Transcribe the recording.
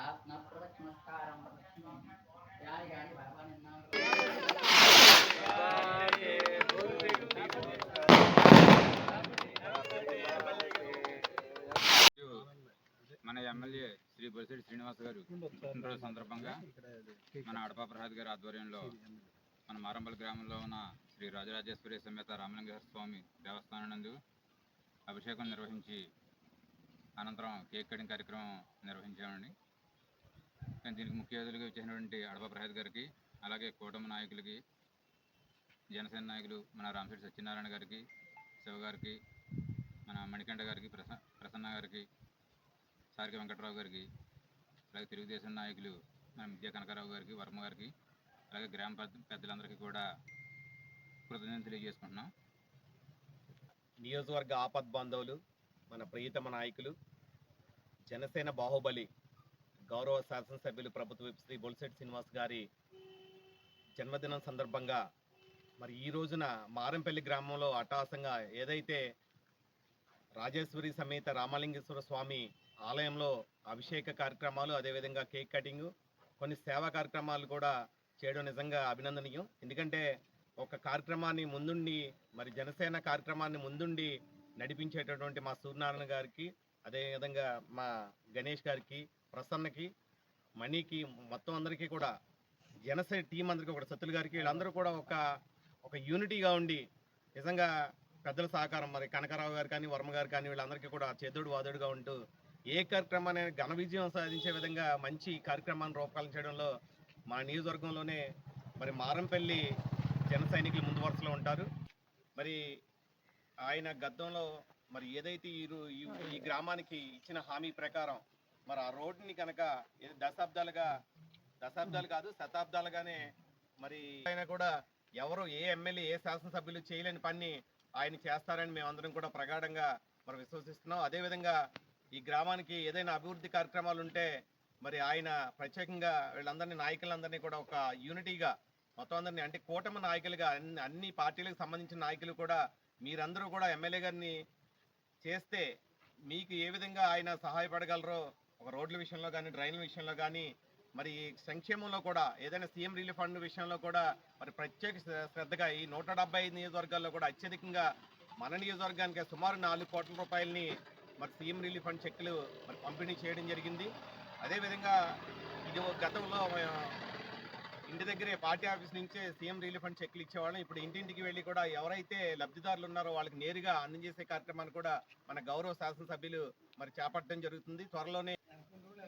ఆత్మప్రదక్షిణస్కారం ప్రదక్షిణం. యాని యాని మన ఎమ్మెల్యే శ్రీ బొలిశెట్టి శ్రీనివాస్ గారు పుట్టినరోజు సందర్భంగా మన అడపా ప్రసాద్ గారి ఆధ్వర్యంలో మన మారంబల్ గ్రామంలో ఉన్న శ్రీ రాజరాజేశ్వరి సమేత రామలింగేశ్వర స్వామి దేవస్థానం నందు అభిషేకం నిర్వహించి అనంతరం కేక్ కటింగ్ కార్యక్రమం నిర్వహించామండి. కానీ దీనికి ముఖ్య అతిథులుగా వచ్చేసినటువంటి అడప ప్రసాద్ గారికి అలాగే కూటమి నాయకులకి జనసేన నాయకులు మన రామశెట్టి సత్యనారాయణ గారికి శివ గారికి మన మణికంఠ గారికి ప్రస ప్రసన్న గారికి సారికి వెంకటరావు గారికి అలాగే తెలుగుదేశం నాయకులు మన విద్యా కనకారావు గారికి వర్మ గారికి అలాగే గ్రామ పెద్దలందరికీ కూడా కృతజ్ఞతలు తెలియజేసుకుంటున్నాం. నియోజకవర్గ ఆపద్ బాంధవులు మన ప్రియతమ నాయకులు జనసేన బాహుబలి గౌరవ శాసనసభ్యులు ప్రభుత్వ శ్రీ బొలిశెట్టి శ్రీనివాస్ గారి జన్మదినం సందర్భంగా మరి ఈ రోజున మారంపల్లి గ్రామంలో అట్టహాసంగా ఏదైతే రాజేశ్వరి సమేత రామలింగేశ్వర స్వామి ఆలయంలో అభిషేక కార్యక్రమాలు అదేవిధంగా కేక్ కటింగ్ కొన్ని సేవా కార్యక్రమాలు కూడా చేయడం నిజంగా అభినందనీయం. ఎందుకంటే ఒక కార్యక్రమాన్ని ముందుండి మరి జనసేన కార్యక్రమాన్ని ముందుండి నడిపించేటటువంటి మా సూర్యనారాయణ గారికి అదేవిధంగా మా గణేష్ గారికి ప్రసన్నకి మణికి మొత్తం అందరికీ కూడా జనసేన టీం అందరికీ కూడా సత్తులు గారికి వీళ్ళందరూ కూడా ఒక ఒక యూనిటీగా ఉండి నిజంగా పెద్దల సహకారం మరి కనకరావు గారు కానీ వర్మ గారు కానీ వీళ్ళందరికీ కూడా చేదుడు వాదుడుగా ఉంటూ ఏ కార్యక్రమాన్ని ఘన విజయం సాధించే విధంగా మంచి కార్యక్రమాన్ని రూపకల్పన చేయడంలో మా నియోజకవర్గంలోనే మరి మారంపల్లి జన సైనికులు ముందు వరుసలో ఉంటారు. మరి ఆయన గద్దంలో మరి ఏదైతే ఈ ఈ- గ్రామానికి ఇచ్చిన హామీ ప్రకారం మరి ఆ రోడ్డుని కనుక దశాబ్దాలుగా దశాబ్దాలు కాదు శతాబ్దాలుగానే మరి ఆయన కూడా ఎవరు ఏ ఎమ్మెల్యే ఏ శాసనసభ్యులు చేయలేని పని ఆయన చేస్తారని మేమందరం కూడా ప్రగాఢంగా మరి విశ్వసిస్తున్నాం. అదేవిధంగా ఈ గ్రామానికి ఏదైనా అభివృద్ధి కార్యక్రమాలు ఉంటే మరి ఆయన ప్రత్యేకంగా వీళ్ళందరినీ నాయకులందరినీ కూడా ఒక యూనిటీగా మొత్తం అందరినీ అంటే కూటమి నాయకులుగా అన్ని అన్ని పార్టీలకు సంబంధించిన నాయకులు కూడా మీరందరూ కూడా ఎమ్మెల్యే గారిని చేస్తే మీకు ఏ విధంగా ఆయన సహాయపడగలరో ఒక రోడ్ల విషయంలో కానీ డ్రైన్ల విషయంలో కానీ మరి సంక్షేమంలో కూడా ఏదైనా సీఎం రిలీఫ్ ఫండ్ విషయంలో కూడా మరి ప్రత్యేక శ్రద్ధగా ఈ నూట డెబ్బై ఐదు నియోజకవర్గాల్లో కూడా అత్యధికంగా మన నియోజకవర్గానికి సుమారు నాలుగు కోట్ల రూపాయలని మరి సీఎం రిలీఫ్ ఫండ్ చెక్కులు మరి పంపిణీ చేయడం జరిగింది. అదేవిధంగా ఇది ఒక గతంలో ఇంటి దగ్గరే పార్టీ ఆఫీస్ నుంచే సీఎం రిలీఫ్ ఫండ్ చెక్లు ఇచ్చేవాళ్ళం. ఇప్పుడు ఇంటింటికి వెళ్ళి కూడా ఎవరైతే లబ్ధిదారులు ఉన్నారో వాళ్ళకి నేరుగా అందజేసే కార్యక్రమాన్ని కూడా మన గౌరవ శాసనసభ్యులు మరి చేపట్టడం జరుగుతుంది. త్వరలోనే కూడా